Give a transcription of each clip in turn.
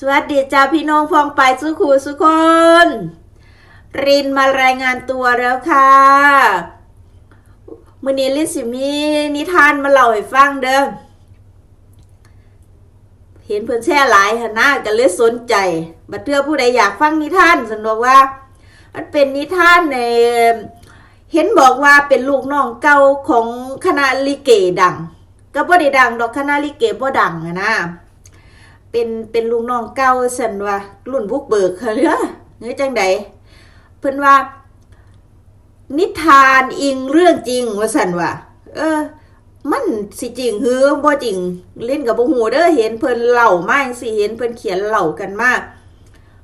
สวัสดีจ้าพี่น้องฟองไปสุขูสุคน รินมารายงานตัวแล้วค่ะมื่อนี้ลินสิมีนิทานมาเล่าให้ฟังเด้อเห็นเพื่อนแช่หลายหนนะก็เลยสนใจ บัดเทื่อผู้ใดอยากฟังนิทานสนุกว่า มันเป็นนิทานในเห็นบอกว่าเป็นลูกน้องเก่าของคณะลิเกดัง ก็บ่ได้ดังดอกคณะลิเกบ่ดังอะนะ เป็นเป็นลุงน้องเก่าสันว่ารุ่นบุกเบิกเขาเรือเนื้อจังใดเพิ่นว่า นิทานอิงเรื่องจริงว่าสันว่าเออ มันสิจริงหือบ่จริงเล่นกับบ่ฮู้เด้อเห็นเพิ่นเล่ามาจังสิเห็นเพิ่นเขียนเล่ากันมาก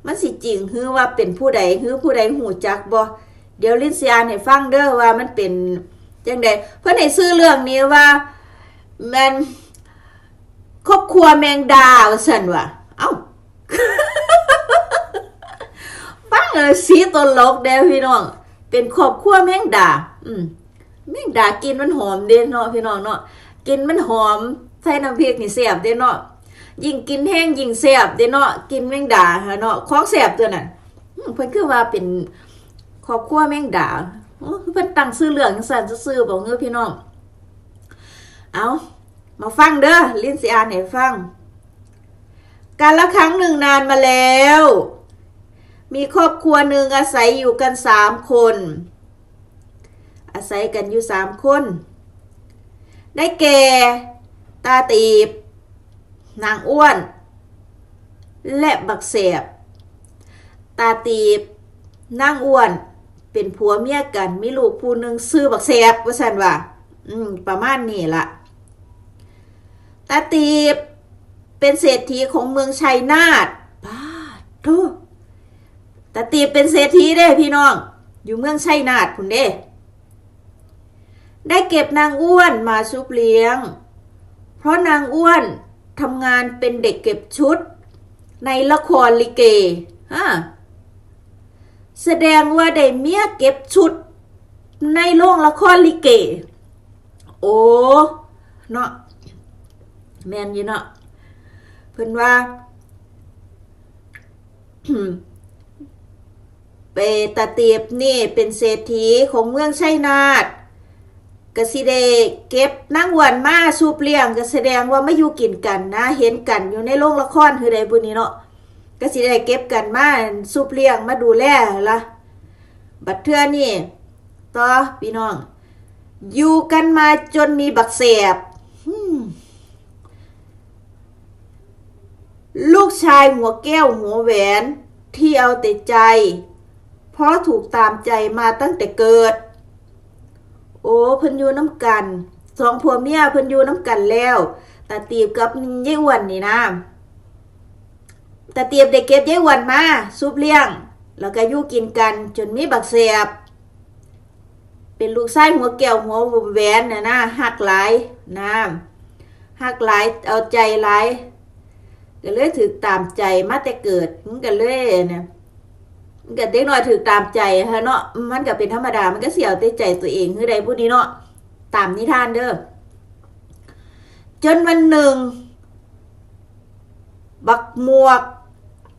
มันสิจริงหือว่าเป็นผู้ใดหือผู้ใดฮู้จักบ่เดี๋ยวลินสิอ่านให้ฟังเด้อว่ามันเป็นจังใดเพิ่นให้ซื้อเรื่องนี้ว่ามัน ครอบครัวแมงดาว่าสันวะเอ้าฟังเลยสีตลกเด้อพี่น้อง เป็นครอบครัวแมงดา อืมแมงดากินมันหอมเด้เนาะพี่น้องเนาะกินมันหอมใส่น้ำพริกนี่แซ่บเด้เนาะยิ่งกินแห้งยิ่งแซ่บเด้เนาะกินแมงดาหาเนาะของแซ่บตัวนั้นเพิ่นคือว่าเป็นครอบครัวแมงดาโอ้เพิ่นตั้งชื่อเรื่องจังซั่นซื่อๆบ่เงือพี่น้อง เอา มาฟังเด้อลินสิอานให้ฟัง การละครั้งหนึ่งนานมาแล้ว มีครอบครัวหนึ่งอาศัยอยู่กันสามคน อาศัยกันอยู่สามคน ได้แก่ ตาตีบ นางอ้วน และบักเสบตาตีบ นางอ้วน เป็นผัวเมียกัน มีลูกผู้หนึ่งซื้อบักเสบว่าสันว่า อืม ประมาณนี้ละ ตาตีบเป็นเศรษฐีของเมืองชัยนาทป้าทุตาตีบเป็นเศรษฐีเด้พี่น้อง อยู่เมืองชัยนาทพุ่นเด้ได้เก็บนางอ้วนมาชุบเลี้ยง เพราะนางอ้วนทำงานเป็นเด็กเก็บชุด ในละครลิเกฮะแสดงว่าได้เมียเก็บชุด ในโรงละครลิเก โอ้เนาะ แมนอยู่เนาะเพิ่นว่าเปตาเตียบนี่เป็นเศรษฐีของเมืองชัยนาทกสิเดเก็บนั่งวันมาสูบเลี้ยงก็แสดงว่าไม่อยู่กินกันนะ เห็นกันอยู่ในโรงละครคือใดบุนี้เนาะกสิได้เก็บกันมาสูบเลี้ยงมาดูแลละบัดเทื่อนี่ต่อพี่น้อง อยู่กันมาจนมีบักเสบ ลูกชายหัวแก้วหัวแหวนที่เอาแต่ใจ เพราะถูกตามใจมาตั้งแต่เกิด โอ้เพิ่นอยู่น้ำกันสองผัวเมียเพิ่นอยู่น้ำกันแล้วตาตีบกับยายอ้วนนี่นะตาตีบได้เก็บยายอ้วนมาซุบเลี้ยง แล้วก็อยู่กินกันจนมีบักเสียบ เป็นลูกชายหัวแก้วหัวแหวนน่ะนะหักหลายนะหักหลายเอาใจหลาย ก็เลยถือตามใจมาแต่เกิดมันก็เลยเนี่ยมันก็เด็กน้อยถือตามใจฮะเนาะมันก็เป็นธรรมดามันก็เสียวแต่ใจตัวเองคือใดผู้นี้เนาะตามนิทานเด้อจนวันหนึ่ง บักหมวก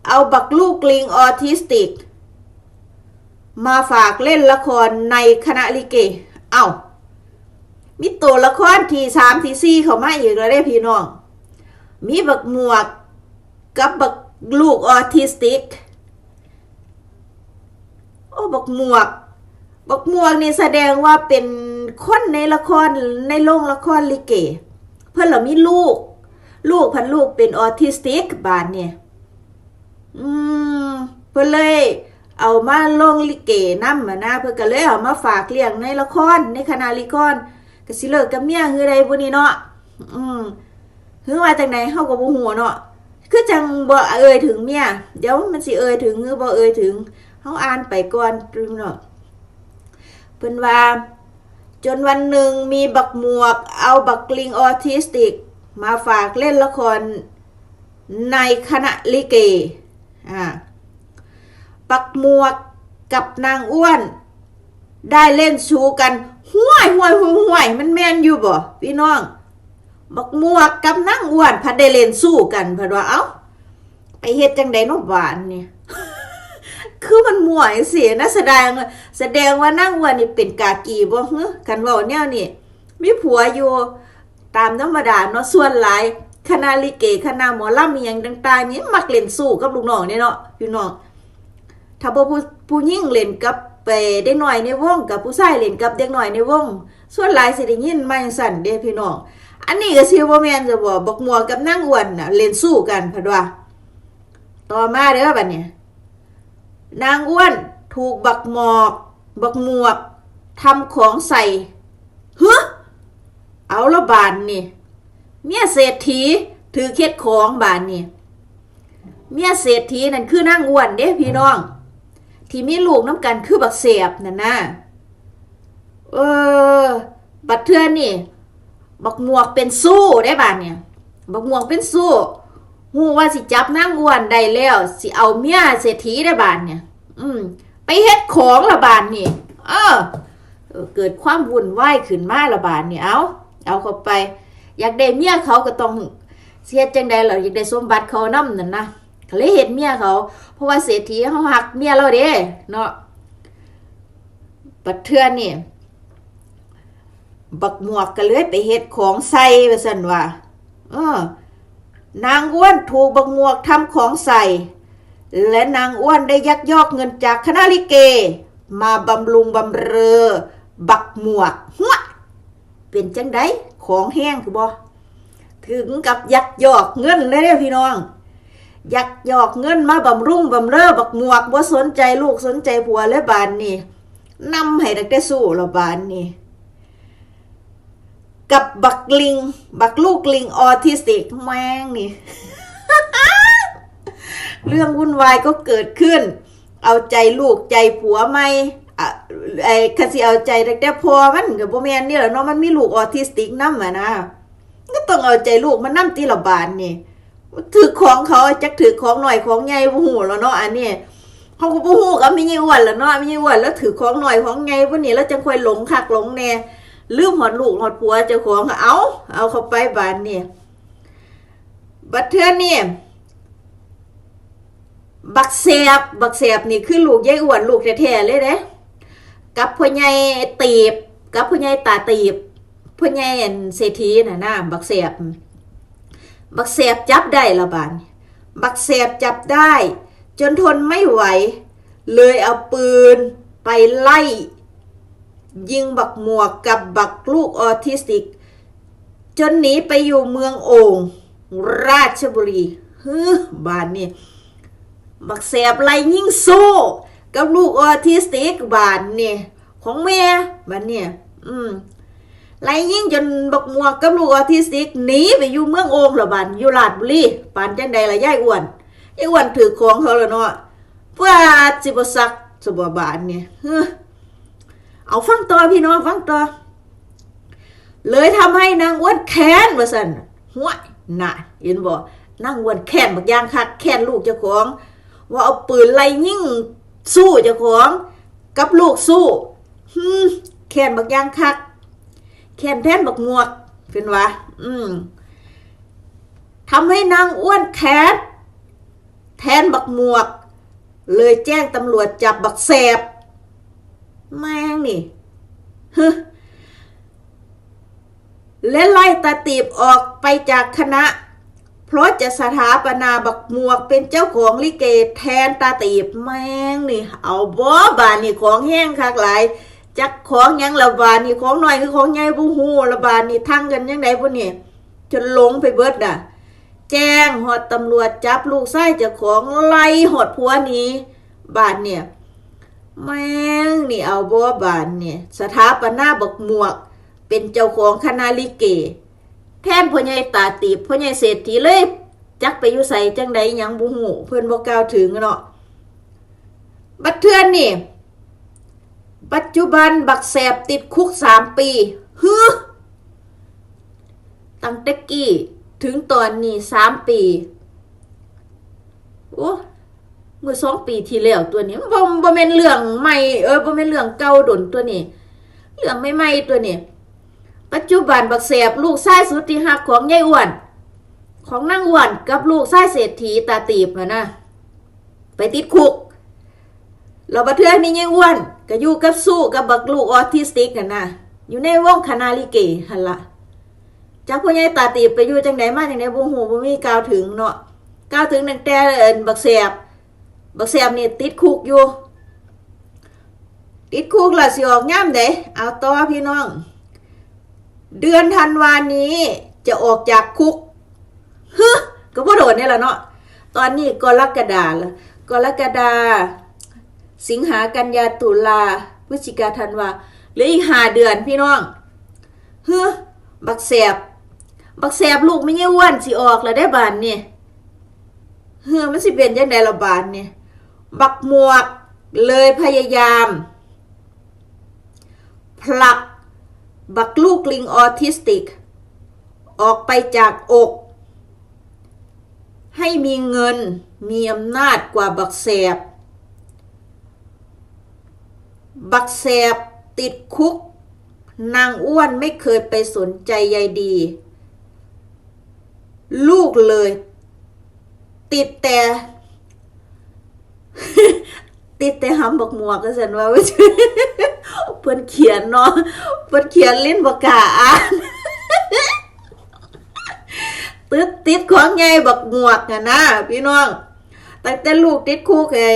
เอาบักลูกลิงออทิสติก มาฝากเล่นละครในคณะลิเก เอ้ามีตัวละครทีสามทีสี่เขามาอีกแล้วเด้พี่น้อง มีบักหมวก กับบักลูกออทิสติก โอ้บักหมวก บักหมวกนี่แสดงว่าเป็นคนในละครในโรงละครลิเก เพื่อนเรามีลูก ลูกพันลูกเป็นออทิสติกบานเนี่ย อืม เพื่อนเลยเอามาลงลิเกน้ำมานะ เพื่อนก็เลยเอามาฝากเลี้ยงในละครในคณะลิครก็สิเลิกกับเมียคือใดบุนี้เนาะ อืมคือว่าจังไหนเฮาก็บ่ฮู้เนาะ คือจังบ่เอ่ยถึงเมียเดี๋ยวมันสิเอ่ยถึงหรือบ่เอ่ยถึงเฮาอ่านไปก่อนรึเนาะเพิ่นว่า จนวันหนึ่งมีบักหมวก เอาบักลิงออทิสติก มาฝากเล่นละครในคณะลิเกอ่าบักหมวกกับนางอ้วน ได้เล่นชูกันห้วยห้วยห้วยห้วยมันแม่นอยู่บ่พี่น้อง บักมวกกับนางอ้วนพัดได้เล่นสู้กันพัดว่าเอ้าไปเฮ็ดจังไดเนาะบานเนี่ย คือมันมั่วจังซี่นะแสดงแสดงว่านางอ้วนนี่เป็นกากีบ่ฮึกันเว้าแนวนี่มีผัวอยู่ตามธรรมดาเนาะส่วนหลายคณะลิเกคณะหมอลำอีหยังต่างๆนี่มักเล่นสู้กับลูกน้องนี่เนาะพี่น้องถ้าบ่ผู้ผู้หญิงเล่นกับไปเด็กน้อยในวงกับผู้ชายเล่นกับเด็กหน้อยในวง ส่วนหลายสิได้ยินมาจังซั่นเด้พี่น้อง อันนี้ก็สิบ่แมนจะบ่บักมัวกับนางอ้วนน่ะเล่นสู้กันพิ่นว่า ต่อมาเด้อบัดนี้นางอ้วนถูกบักหมอก บักหมวกทำของใส่เฮ้อเอาละบานนี่ เมียเศรษฐีถือเคล็ดของบานนี่ เมียเศรษฐีนั่นคือนางอ้วนเด้พี่น้อง ที่มีลูกน้ำกันคือบักเสียบนั่นนะเออ บัดเทือนนี่ บักมวกเป็นสู้ได้บานเนี่ยบักมวกเป็นสู้หูว่าสิจับนางอ้วนได้แล้วสิเอาเมียเศรษฐีได้บานเนี่ย อืม ไปเฮ็ดของละบานนี่เออเกิดความวุ่นวายขึ้นมาละบานนี่เอาเอาเข้าไป อยากได้เมียเขาก็ต้องเสียจังใดเหรออยากได้สมบัติเขานำนั่นนะเขาเลยเห็นเมียเขา เพราะว่าเศรษฐีเขาหักเมียเราเด้เนาะปัดเทือนนี่ บักหมวกก็เลยไปเฮ็ดของใส่ว่าซั่นว่าเออนางอ้วนถูกบักหมวกทำของใส่ และนางอ้วนได้ยักยอกเงินจากคณะลิเก มาบำรุงบำเรอ บักหมวกหัวเป็นจังไดของแห้งคือบ่ถึงกับยักยอกเงินเลยเด้อพี่น้อง ยักยอกเงินมาบำรุงบำเรอบักหมวกบ่สนใจลูกสนใจผัวและบานนี่นำให้ดักแต่สู้ละบานนี่ กับบักลิง บักลูกลิงออทิสติกแม่งนี่ เรื่องวุ่นวายก็เกิดขึ้น เอาใจลูกใจผัวไม่ไอ้คันสิเอาใจแต่พอมันกับโบแมนนี่แหละเนาะมันมีลูกออทิสติกนำอะนะก็ต้องเอาใจลูกมันนํตีละบานนี่ถือของเขาจักถือของหน่อยของใหญ่บ่ฮู้แล้วเนาะอันนี้เขาก็บ่ฮู้ก็มีใหญ่อ้วนแล้วเนาะมีใหญ่อ้วนแล้วถือของหน่อยของใหญ่พวกนี้แล้วจังคอยหลงคักหลงแน่ ลืมหอดลูกหอดผัวเจ้าของเอาเอาเข้าไปบานนี่บัดเทือนนี่บักเสียบบักเสียบนี่คือลูกยายอ้วนลูกแท้ๆเลยเด้กับพ่อใหญ่ตีบ กับพ่อใหญ่ตาตีบพ่อใหญ่อันเศรษฐีน่ะนะบักเสียบ บักเสียบจับได้ละบานบักเสียบจับได้ จนทนไม่ไหว เลยเอาปืนไปไล่ ยิงบักหมวกกับบักลูกออทิสติก จนหนีไปอยู่เมืองโอ่งราชบุรีฮึบ้านนี่บักแสบไล่ยิงโซ่กับลูกออทิสติกบ้านนี่ของแม่บ้านนี่อืมไล่ยิงจนบักหมวกกับลูกออทิสติกหนีไปอยู่เมืองโอ่งละบ้านอยู่ลาดบุรีปานจังใดละยายอ้วนยายอ้วนถือของเขาล้วเนาะเพื่อสิบสักสบบ้านเนี่ยฮึ เอาฟังต่อพี่น้องฟังต่อ เลยทำให้นางอ้วนแค้นว่าสันหัวน่ะเห็นบ่นางอ้วนแค้นบักย่างคักแค้นลูกเจ้าของ ว่าเอาปืนไล่ยิ่งสู้เจ้าของ กับลูกสู้ฮึแค้นบักย่างคักแค้นแทนบักงวกเป็นวะอืมทำให้นางอ้วนแค้นแทนบักหมวก เลยแจ้งตำรวจจับบักแสบ แม่งนี่ฮึและไล่ตาตีบออกไปจากคณะ เพราะจะสถาปนาบักหมวกเป็นเจ้าของลิเกแทนตาตีบแม่งนี่ เอาบ่บานนี่ของแห้งคักหลายจักของยังละบานนี่ของหน่อยคือของใหญ่บูฮูละบานนี่ทั้งกันยังไงพวกนี่จนหลงไปเบิดอะ แจ้งหอดตำรวจจับลูกไส้เจ้าของไล่หอดผัวนี้ บานเนี่ย แม่งนี่เอาบัวบานเนี่ยสถาปนาบกหมวก เป็นเจ้าของคณะลิเก แทนพ่อใหญ่ตาตีบพ่อใหญ่เศรษฐีเลย จักไปอยู่ใส่จังใดยังบุหูเพื่อนบอกกล่าวถึงเนาะบัดเทือนนี่ ปัจจุบันบักแสบติดคุกสามปีฮึตั้งแต่กี้ถึงตอนนี้สามปีโอ้ เมื่อสองปีที่แล้วตัวนี้บ่บ่แม่นเรื่องใหม่เออบ่แม่นเรื่องเก่าดนตัวนี้เรื่องใหม่ๆตัวนี้ ปัจจุบันบักแสบลูกชายสุดที่หักของยายอ้วน ของนางอ้วนกับลูกชายเศรษฐีตาตีบอะนะไปติดคุกเราบัเทือนี่ยังอ้วนก็อยู่กับสู้กับบักลูกออทิสติกกันนะอยู่ในวงคณาลิเกหันละจากพ่อใหญ่ตาตีบไปอยู่จังไดมาจังไดบ่ฮู้บ่มีกาวถึงเนาะกาวถึงตั้งแต่เอินบักแสบ บักแสบนี่ติดคุกอยู่ ติดคุกละสิออกย่ามใดเอาต่อพี่น้อง เดือนธันวานี้จะออกจากคุกฮึก็บ่โดนนี่แหละเนาะตอนนี้กรกฎาละกรกฎาสิงหากันยาตุลาพฤศจิกาธันวาหลืออีกหาเดือนพี่น้องเฮ้อบักแสบบักแสบลูกไม่เงี้ยอ้วนสิออกแล้วได้บานเนี่ยเฮ้อมันสิเป็นยังไงละบานนี่ย บักหมวกเลยพยายาม ผลักบักลูกลิงออทิสติก ออกไปจากอก ให้มีเงินมีอำนาจกว่าบักแสบ บักแสบติดคุก นางอ้วนไม่เคยไปสนใจใยดี ลูกเลย ติดแต่ ติดแต่หำบักหมวกก็สันว่าเพื่อนเขียนเนาะเพื่อนเขียนเล่นบกกาอ่านติดติดของไงบักหมวกอะนะพี่น้องตั้งแต่ลูกติดคุกไอ้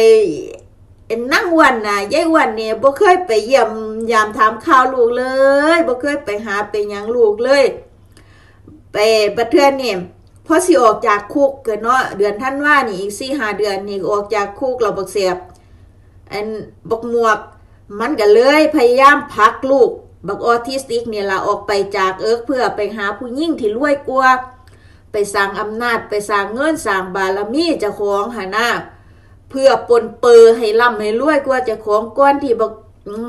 ไอ้นั่งวันน่ะยายวันเนี่ยบ่เคยไปเยี่ยมยามถามข่าวลูกเลยบ่เคยไปหาไปยังลูกเลย ไปประเทือนนี่ย พอสิออกจากคุกเกินเนาะเดือนท่านว่านี่อีกสี่ห้าเดือนนี่ออกจากคุกเราบักเสียบอันบักหมวกมันก็เลยพยายามผลักลูก บักออทิสติกเนี่ยละออกไปจากเอิร์กเพื่อไปหาผู้หญิงที่รวยกว่า ไปสร้างอำนาจไปสร้างเงินสร้างบารมีจ้าของหาหน้าเพื่อปนเปื้อให้ร่ำให้รวยกว่าจ้าของก้อนที่บัก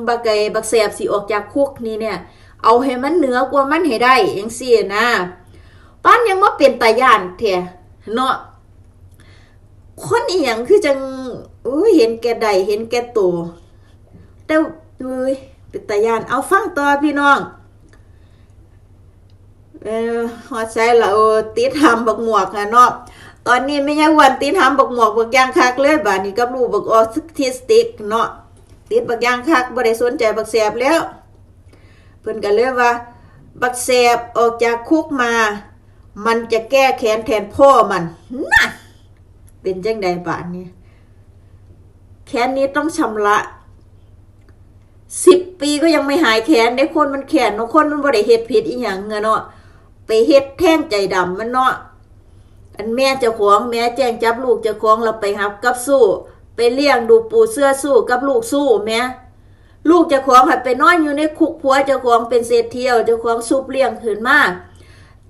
บักไก่บักแสบสิออกจากคุกนี่เนี่ย เอาให้มันเหนือกว่ามันให้ได้อย่างสี่นะ ป้านยังมาเป็นตาย่านเถอะเนาะคนอีหยังคือจังอุ้ยเห็นแก่ใดเห็นแก่ตัวแต่อุ้ยเป็นตาย่านเอาฟังต่อพี่น้องเออฮอดใจละโอติดทำบักหมวกอะเนาะตอนนี้ไม่ใช่วันติดทำบักหมวกบักยางคักเลยบาดนี้กับลูกบักออทิสติกเนาะติดบักยางคักบ่ได้สนใจบักแสบแล้ว เพิ่นก็เลยว่า บักแสบออกจากคุกมา มันจะแก้แค้นแทนพ่อมันนะเป็นจังใดบาดนี้ แค้นนี้ต้องชำระสิบปีก็ยังไม่หายแค้นได้คนมันแค้นเนาะคนมันบ่ได้เฮ็ดผิดอีหยังเนาะไปเฮ็ดแท่งใจดำมันเนาะอันแม่เจ้าของแม่แจ้งจับลูกเจ้าของเราไปหับกับสู้ ไปเลี้ยงดูปูเสื้อสู้กับลูกสู้แม่ลูกเจ้าของหัดไปนอนอยู่ในคุกผัวเจ้าของเป็นเศรษฐีเอาเจ้าของซุบเลี้ยงขึ้นมาก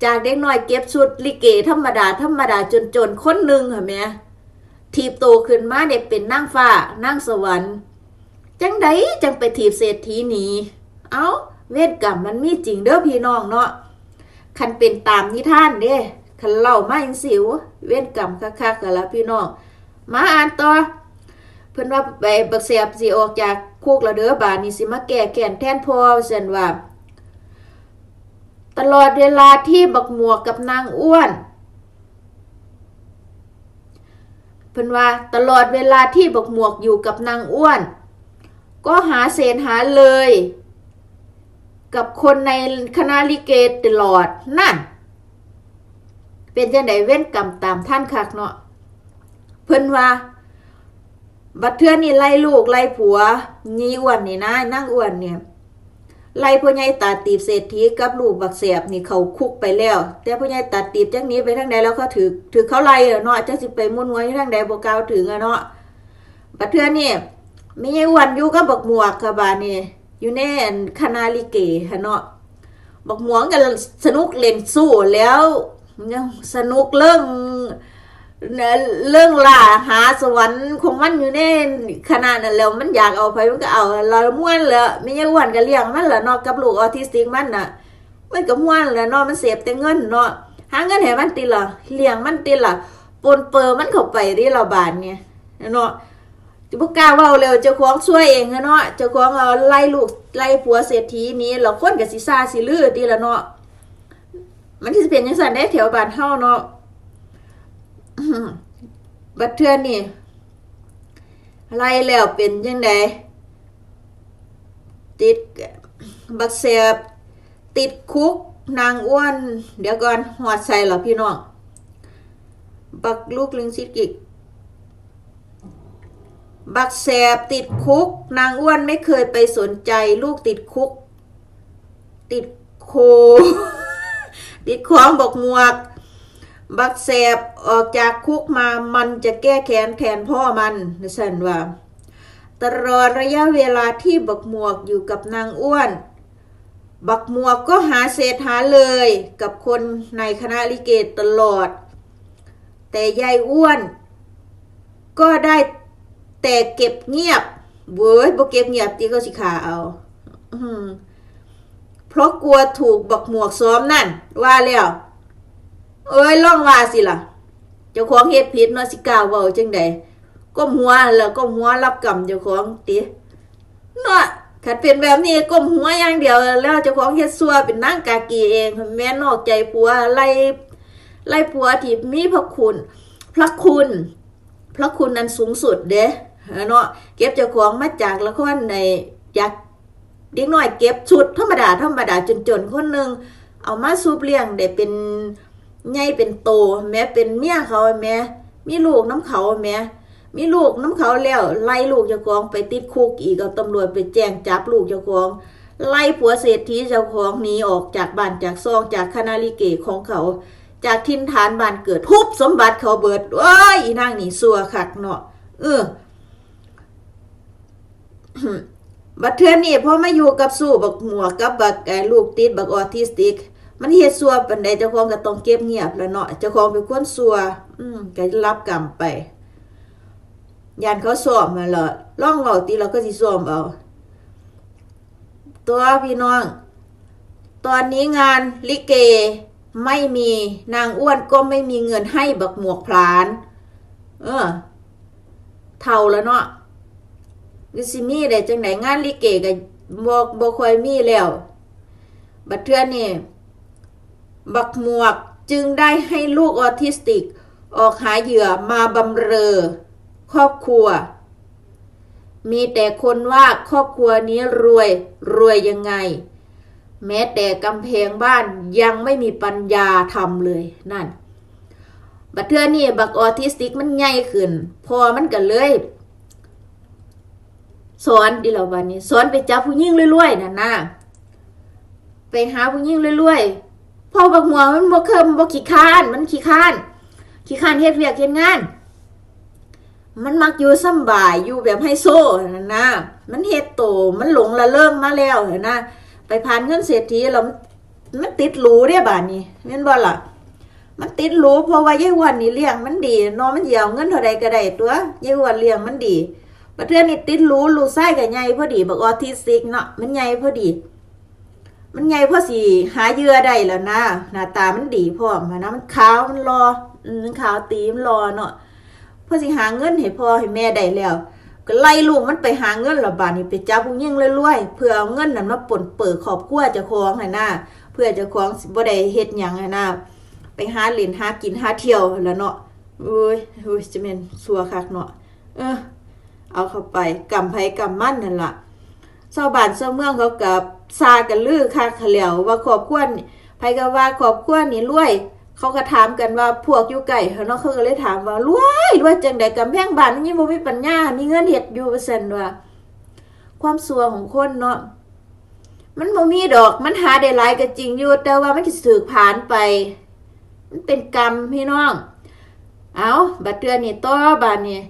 จากเด็กน้อยเก็บชุดลิเกธรรมดาธรรมดาจนจนๆคนหนึ่งค่ะแม่ทีบโตขึ้นมาเด็กเป็นนางฟ้านางสวรรค์ จังไดจังไปถีบเศรษฐีหนีเอาเวทกรรมมันมีจริงเด้อพี่น้องเนาะคันเป็นตามนิทานเด้คันเล่ามาจังสิว เว้นกรรมคักๆกันละพี่น้อง มาอ่านต่อ เพิ่อนว่าไปบักเสียบสิออกจากคุกล้วเด้อบาดนี้สิมาแก้แค้นแทนพ่อเช่นว่า ตลอดเวลาที่บักหมวกกับนางอ้วนเพิ่นว่าตลอดเวลาที่บักหมวกอยู่กับนางอ้วน ก็หาเศษหาเลย กับคนในคณะลิเกตลอดนั่นเป็นจังไดเว้นกรรมตามท่านคักเนาะเพิ่นว่าบัดเทื่อนี่ไล่ลูกไล่ผัวยีอ้วนนี่นะนั่งอ้วนเนี่ย ไล่พ่อใหญ่ตาตีบเศรษฐีกับลูกบักเสียบนี่เขาคุกไปแล้ว แต่พ่อใหญ่ตาตีบจังนี้ไปทางใดแล้วเขาถือถือเขาไล่เนาะจังสิไปมุ่นงวยทางใดบ่กล่าวถึงอะเนาะบัดเทือนี่มีไอ้อ้วนอยู่กับบักหมวกค่ะบานี่อยู่ในนคณะลิเกะเนาะบักหมวงกันสนุกเล่นสู้แล้วยังสนุกเรื่อง เรื่องล่าหาสวรรค์ของมันอยู่ในขนาดนั้นแล้วมันอยากเอาไปมันก็เอาเราม่วนเลยไม่ใช่อ้วนก็เลี้ยงมันแหละนาะกับลูกออทิสติกมันน่ะมันก็ม่วนแหละเนาะมันเสพแต่เงินเนาะหาเงินให้มันติละเลี้ยงมันติละปนเปื้อมันเข้าไปที่เราบานเนี่ยเนาะจะพวกกล้าเว่าเร็วเจ้าของช่วยเองอะเนาะเจ้าของเอาไล่ลูกไล่ผัวเศรษฐีนี้เราคนกับสิซาสิลือตีละเนาะมันที่จะเป็นยังสันได้แถวบ้านเฮาเนาะ บัดเทื่อนี่ไล่แล้วเป็นจังไดติดบักเสียบติดคุกนางอ้วน เดี๋ยวก่อนหอดใส่เหรอพี่น้อง บักลูกลิงซิกิก บักแสบติดคุก นางอ้วนไม่เคยไปสนใจลูกติดคุก ติดโค ติดของบอกหมวก บักแสบออกจากคุกมามันจะแก้แค้นแทนพ่อมันนะสันว่า ตลอดระยะเวลาที่บักหมวกอยู่กับนางอ้วน บักหมวกก็หาเศษหาเลยกับคนในคณะลิเกตลอด แต่ยายอ้วน ก็ได้แต่เก็บเงียบเว้ยบ่เก็บเงียบตีก็สิขาเอาอเพราะกลัวถูกบักหมวกซ้อมนั่นว่าแล้ว เอ้ยล่องว่าสิล่ะ เจ้าของเฮ็ดผิดเนาะสิกล้าเว้าจังใดก้มหัวแล้วก้มหัวรับกรรมเจ้าของติเนาะขัดเป็นแบบนี้ก้มหัวอย่างเดียว แล้วเจ้าของเฮ็ดซัวเป็นนางกากีเองแม่นอกใจผัวไล่ไล่ผัวที่มีพระคุณ พระคุณ พระคุณนั้นสูงสุดเด้เนาะเก็บเจ้าของมาจากละครในอยากเด็กน้อยเก็บชุดธรรมดาธรรมดาจนๆคนหนึ่งเอามาซูบเลี้ยงได้เป็น ใหญ่เป็นโตแม้เป็นเมียเขาแม้มีลูกน้ำเขาแม้มีลูกน้ำเขาแล้วไล่ลูกเจ้าของไปติดคุกอีกเอาตำรวจไปแจ้งจับลูกเจ้าของไล่ผัวเศรษฐีเจ้าของหนีออกจากบ้านจากซองจากคณะลิเกของเขา จากทินฐานบ้านเกิดทุบสมบัติเขาเบิดว้ายอีนางนี่สัวคักเนาะเออบัดเทือนนี่พอมาอยู่กับสู้บักหมวกกับบักไอ้ลูกติดบักออทิสติก มันเฮ็ดซัวปานใดเจ้าของก็ต้องเก็บเงียบแล้วเนาะเจ้าของเป็นคนซัว อืมก็รับกรรมไปยานเขาสอบมาและล่องเว้าติเราก็สิสอบเอาตัวพี่น้อง ตอนนี้งานลิเกไม่มีนางอ้วนก็ไม่มีเงินให้บักหมวกพลาน เออ เท่าแล้วเนาะวิสิมีได้จังไหนงานลิเกก็บ่บ่ค่อยมีแล้ว บัดเทื่อนี่ บักหมวกจึงได้ให้ลูกออทิสติก ออกหาเหยื่อมาบำเรอ ครอบครัว มีแต่คนว่าครอบครัวนี้รวยรวยยังไง แม้แต่กำแพงบ้านยังไม่มีปัญญาทำเลยนั่น บัดเทื่อนี่บักออทิสติกมันใหญ่ขึ้น พอมันก็เลยสอนดิเราวันนี้สอนไปจับผู้หญิงรวยๆนะนะไปหาผู้หญิงรวยๆ พอบักหัวมันบ่เคิมบ่ขี้ค้าน มันขี้ค้าน ขี้ค้านเฮ็ดเวียกเฮ็ดงาน มันมักอยู่สำบายอยู่แบบไฮโซ่นนะมันเฮ็ดโตมันหลงละเริ่มมาแล้วเห็นนะไปผ่านเงินเศรษฐีแล้วมันติดหรูเด้บาดนี้แม่นบ่ล่ะมันติดหรูเพราะว่ายายวันนี่เลี้ยงมันดีนองมันสิเอาเงินเท่าใดก็ได้ตัวยายวันเลี้ยงมันดีบัดเทื่อนี่ติดหรูลูกไส้ก็ใหญ่พอดีบักออทิสติกเนาะมันใหญ่พอดี มันใหญ่พอสิหาเยื่อได้แล้วนะหน้าตามันดีพร้อมอะนะมันขาวมันรอมันขาวตีมันรอเนาะพอสิหาเงินให้พ่อให้แม่ได้แล้ว ก็ไล่ลูกมันไปหาเงินและบาดนี้ไปจับผู้หญิงรวยๆเพื่อเอาเงินนั้นมาปนเปิดครอบครัวเจ้าของให้นะเพื่อเจ้าของสิบ่ได้เฮ็ดหยังให้นะไปหาเล่นหากินหาเที่ยวแล้วเนาะโอ้ยโอ้ยจะแม่นสัวคักเนาะเออเอาเข้าไปกำไผกำมั่นนั่นล่ะ ชาวบ้านชาวเมืองเขากับซากันลือคักเขาแล้วว่าครอบครัวนี่ไผก็ว่าครอบครัวนี่รวย เขาก็ถามกันว่าพวกอยู่ไกลเขาเนาะเขาก็เลยถามว่ารวยรวยจังไดกำแพงบ้านนยังบ่มีปัญญา มีเงินเฮ็ดอยู่ว่าซั่นว่า ความสัวของคนเนาะมันบ่มีดอกมันหาได้หลายก็จริงอยู่แต่ว่ามันสิสึกผ่านไป มันเป็นกรรมพี่น้อง เอาบัดเตือนนี่ต่อบาดนี้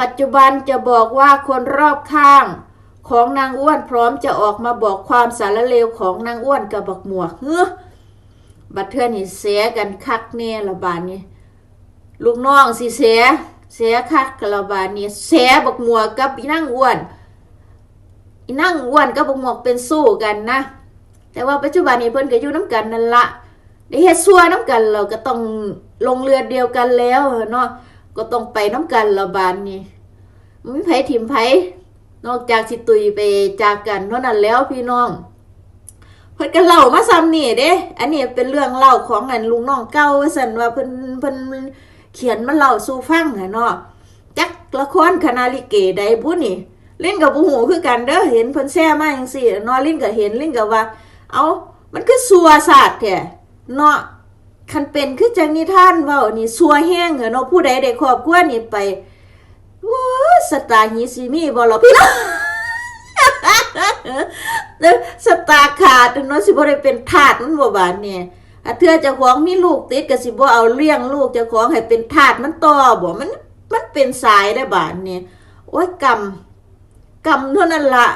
ปัจจุบันจะบอกว่าคนรอบข้าง ของนางอ้วนพร้อมจะออกมาบอกความสารเลวของนางอ้วนกับบักหมวกเฮ้อบัดเทือนี่เสียกันคักแน่ละบาดนี้ลูกน้องสิเสียเสียคักละบาดนี้เสียบักหมวกกับอีนางอ้วนอีนางอ้วนกับบักหมวกเป็นสู้กันนะ แต่ว่าปัจจุบันนี้เพิ่นก็อยู่น้ำกันนั่นละได้เฮ็ดซัวน้ำกันเราก็ต้องลงเรือเดียวกันแล้วเนาะก็ต้องไปน้ำกันละบานนี่ไม่ไผถิ่มไผ นอกจากสิตุยไปจากกันเท่านั้นแล้วพี่น้องเพิ่นก็เล่ามาซ้ำนี่เด้ อันนี้เป็นเรื่องเล่าของอันลุงน้องเก่าว่าซั่นว่าเพิ่นเพิ่นเขียนมาเล่าสู่ฟังน่ะเนาะจักละครคณะลิเกใดบุนี่เลิ้นกับบูหูคือกันเด้อเห็นเพิ่นแซ่มาจังซี่เนาะลิ้นก็เห็นเลิ้นก็ว่า เอามันคือสัวศาสตร์แท้เนาะคันเป็นคือจังนิท่านว้านี่สัวแห้งเหรอเนาะผู้ใดได้ครอบครัวนี่ไป ว้าสตาร์ฮีซีมีบ่ล่ะพี่น้องเด้อสตาร์ขาดเนาะสิบ่ได้เป็นทาสมันบ่บาดเนี่ยอะเทือเจ้าของมีลูกติดก็สิบ่เอาเลี้ยงลูกจ้าของให้เป็นทาสมันต่อบ่มันมันเป็นสายได้บาดเนี่ยโอ้ยกรรมกรรมเท่านั้นละ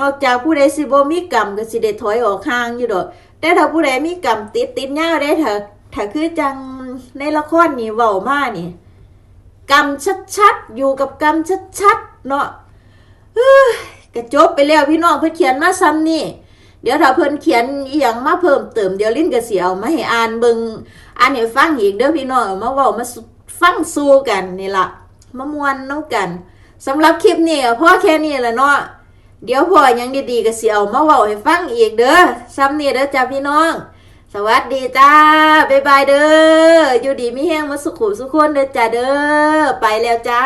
นอกจากผู้ใดสิบ่มีกรรมก็สิได้ถอยออกห่างอยู่ดอกแต่ถ้าผู้ใดมีกรรมติดติดยาวได้ถ้าถ้าคือจังในละครนี่เว้ามานี่ กรรมชัดๆ อยู่กับกรรมชัดๆ เนาะเฮ้ยก็จบไปแล้วพี่น้องเพิ่นเขียนมาซ้ำนี่เดี๋ยวถ้าเพิ่นเขียนอีหยังมาเพิ่มเติมเดี๋ยวลิ้นก็สิเอามาให้อ่านเบิงอ่านให้ฟังอีกเด้อพี่น้องมาว้ามาฟังสู้กันนี่ละมามวนน้ำกันสำหรับคลิปนี้ก็พอแค่นี้แหละเนาะเดี๋ยวพ่อยังดีๆก็สิเอามาว้าให้ฟังอีกเด้อซ้ำนี่เด้อจ้าพี่น้อง สวัสดีจ้าบ๊ายบายเด้ออยู่ดีมีแห้งมาสุขุสุขคนเด้อจ้าเด้อไปแล้วจ้า